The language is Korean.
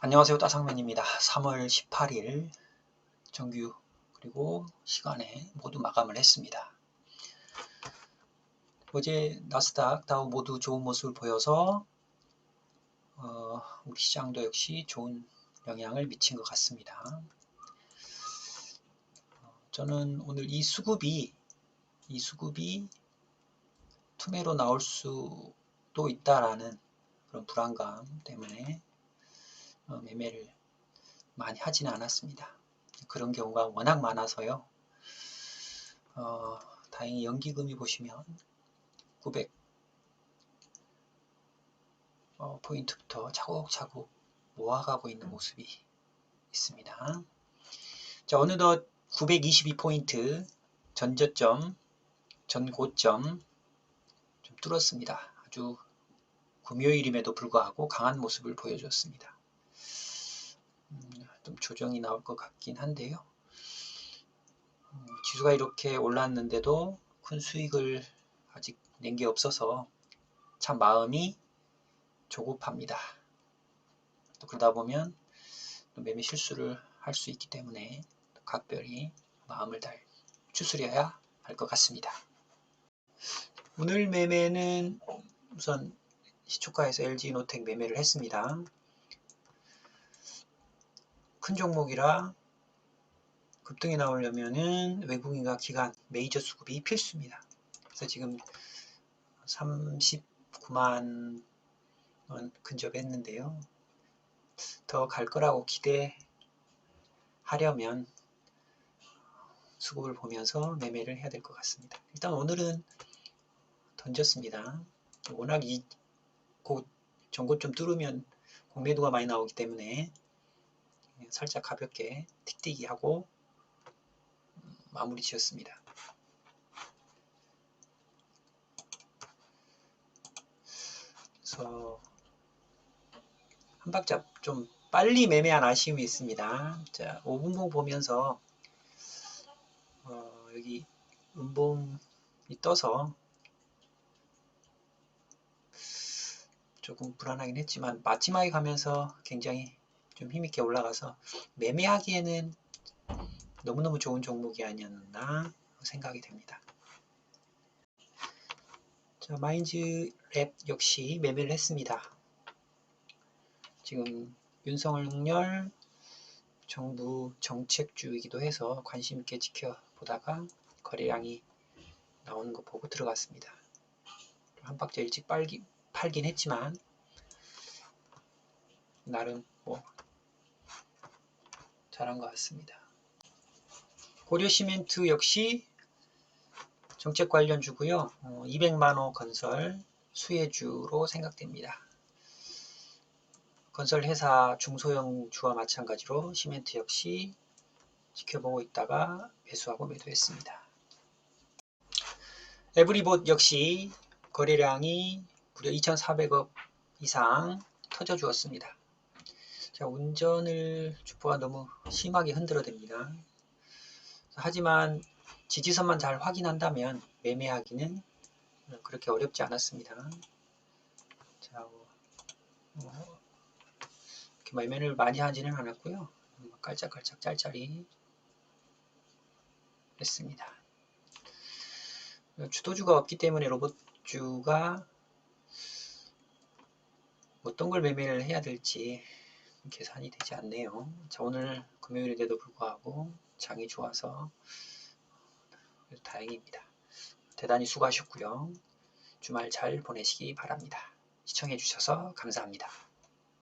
안녕하세요 따상맨입니다. 3월 18일 정규 그리고 시간에 모두 마감을 했습니다. 어제 나스닥 다우 모두 좋은 모습을 보여서 어, 우리 시장도 역시 좋은 영향을 미친 것 같습니다. 저는 오늘 이 수급이 이 수급이 투매로 나올 수도 있다라는 그런 불안감 때문에 어, 매매를 많이 하지는 않았습니다. 그런 경우가 워낙 많아서요. 어, 다행히 연기금이 보시면 900 어, 포인트부터 차곡차곡 모아가고 있는 모습이 있습니다. 자, 어느덧 922포인트 전저점, 전고점 좀 뚫었습니다. 아주 금요일임에도 불구하고 강한 모습을 보여줬습니다. 좀 조정이 나올 것 같긴 한데요. 음, 지수가 이렇게 올랐는데도 큰 수익을 아직 낸 게 없어서 참 마음이 조급합니다. 또 그러다 보면 또 매매 실수를 할 수 있기 때문에 각별히 마음을 잘 추스려야 할 것 같습니다. 오늘 매매는 우선 시초가에서 LG노텍 매매를 했습니다. 큰 종목이라 급등이 나오려면은 외국인과 기관 메이저 수급이 필수입니다. 그래서 지금 39만 원 근접했는데요. 더 갈 거라고 기대하려면 수급을 보면서 매매를 해야 될 것 같습니다. 일단 오늘은 던졌습니다. 워낙 이 곧 전고점 뚫으면 공매도가 많이 나오기 때문에 살짝 가볍게 틱틱이 하고 마무리 지었습니다. 그래서 한 박자 좀 빨리 매매한 아쉬움이 있습니다. 자, 5분봉 보면서 어, 여기 음봉이 떠서 조금 불안하긴 했지만 마지막에 가면서 굉장히 좀 힘있게 올라가서 매매하기에는 너무너무 좋은 종목이 아니었나 생각이 됩니다. 자, 마인즈 랩 역시 매매를 했습니다. 지금 윤석열 정부 정책주이기도 해서 관심 있게 지켜보다가 거래량이 나오는 거 보고 들어갔습니다. 한 박자 일찍 빨기, 팔긴 했지만 나름 뭐 잘한 것 같습니다. 고려시멘트 역시 정책 관련주고요. 200만호 어, 건설 수혜주로 생각됩니다. 건설 회사 중소형 주와 마찬가지로 시멘트 역시 지켜보고 있다가 매수하고 매도했습니다. 에브리봇 역시 거래량이 무려 2,400억 이상 터져 주었습니다. 자, 운전을 주포가 너무 심하게 흔들어 댑니다. 하지만 지지선만 잘 확인한다면 매매하기는 그렇게 어렵지 않았습니다. 자, 뭐, 이렇게 매매를 많이 하지는 않았고요. 깔짝깔짝 짤짤이 했습니다. 주도주가 없기 때문에 로봇주가 어떤 걸 매매를 해야 될지 계산이 되지 않네요. 자, 오늘 금요일인데도 불구하고 장이 좋아서 다행입니다. 대단히 수고하셨고요. 주말 잘 보내시기 바랍니다. 시청해 주셔서 감사합니다.